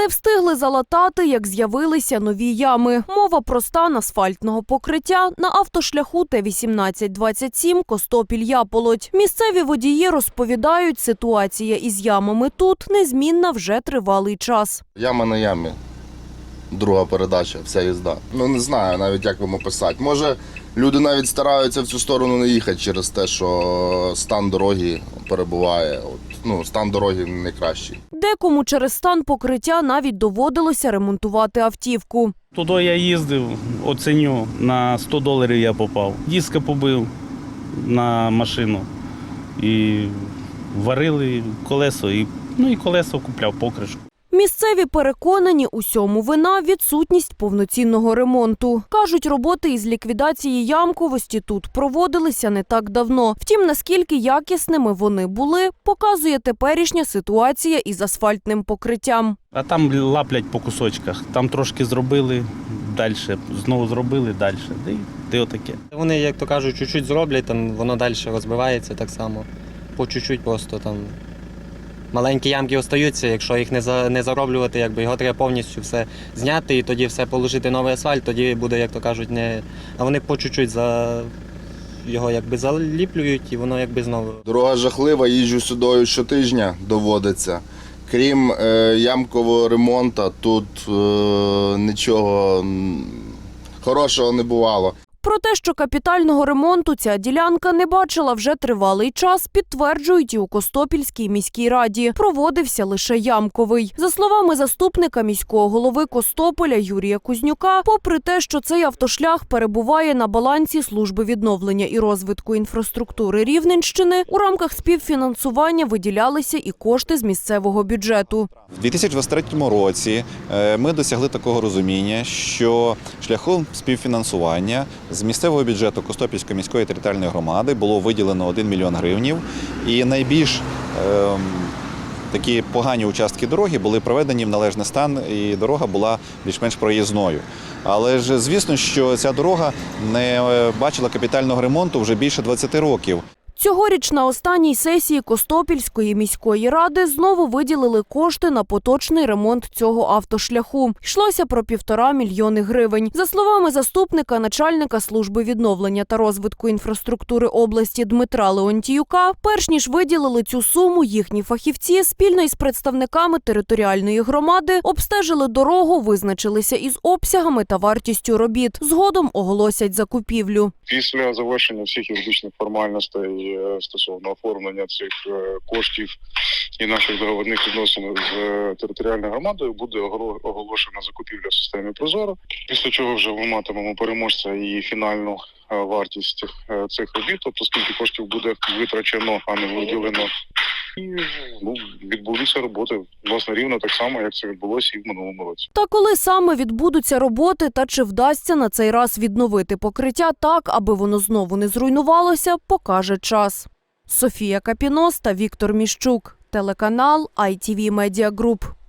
Не встигли залатати, як з'явилися нові ями. Мова про стан асфальтного покриття на автошляху Т-1827 Костопіль-Яполодь. Місцеві водії розповідають, ситуація із ямами тут незмінна вже тривалий час. Яма на ямі. Друга передача, вся їзда. Ну не знаю навіть як вам описати. Може, люди навіть стараються в цю сторону не їхати через те, що стан дороги перебуває. От, ну, стан дороги не найкращий. Декому через стан покриття навіть доводилося ремонтувати автівку. Туди я їздив, оціню на 100 доларів я попав. Диска побив на машину і варили колесо, і, ну і колесо купляв покришку. Місцеві переконані, усьому вина відсутність повноцінного ремонту. Кажуть, роботи із ліквідації ямковості тут проводилися не так давно. Втім, наскільки якісними вони були, показує теперішня ситуація із асфальтним покриттям. А там лаплять по кусочках. Там трошки зробили далі, знову зробили далі. Де, де отаке. Вони, як то кажуть, чуть-чуть зроблять, там воно далі розбивається так само. По чуть-чуть просто там. Маленькі ямки остаються, якщо їх не за не зароблювати, якби його треба повністю все зняти і тоді все положити новий асфальт, тоді буде, як то кажуть, не. А вони по чуть-чуть за його якби заліплюють і воно якби знову. Дорога жахлива, їжджу сюди щотижня доводиться. Крім е, ямкового ремонту, тут е, нічого хорошого не бувало. Те, що капітального ремонту ця ділянка не бачила вже тривалий час, підтверджують і у Костопільській міській раді. Проводився лише ямковий. За словами заступника міського голови Костополя Юрія Кузнюка, попри те, що цей автошлях перебуває на балансі служби відновлення і розвитку інфраструктури Рівненщини, у рамках співфінансування виділялися і кошти з місцевого бюджету. В 2023 році е, ми досягли такого розуміння, що шляхом співфінансування з місцевого бюджету Костопільської міської територіальної громади було виділено 1 мільйон гривнів, і найбільш ем, такі погані участки дороги були проведені в належний стан, і дорога була більш-менш проїзною. Але ж звісно, що ця дорога не е, бачила капітального ремонту вже більше 20 років. Цьогоріч на останній сесії Костопільської міської ради знову виділили кошти на поточний ремонт цього автошляху. Йшлося про півтора мільйони гривень. За словами заступника начальника служби відновлення та розвитку інфраструктури області Дмитра Леонтіюка, перш ніж виділили цю суму, їхні фахівці спільно із представниками територіальної громади обстежили дорогу, визначилися із обсягами та вартістю робіт. Згодом оголосять закупівлю. Після завершення всіх юридичних формальностей е, стосовно оформлення цих е, коштів і наших договорних відносин з е, територіальною громадою буде оголошена закупівля в системі Прозоро. Після чого вже ми матимемо переможця і фінальну вартість цих робіт, тобто скільки коштів буде витрачено, а не виділено. І ну, відбулися роботи власне рівно так само, як це відбулося і в минулому році. Та коли саме відбудуться роботи та чи вдасться на цей раз відновити покриття так, аби воно знову не зруйнувалося, покаже час. Софія Капіноста, Віктор Міщук. Телеканал ITV Media Group.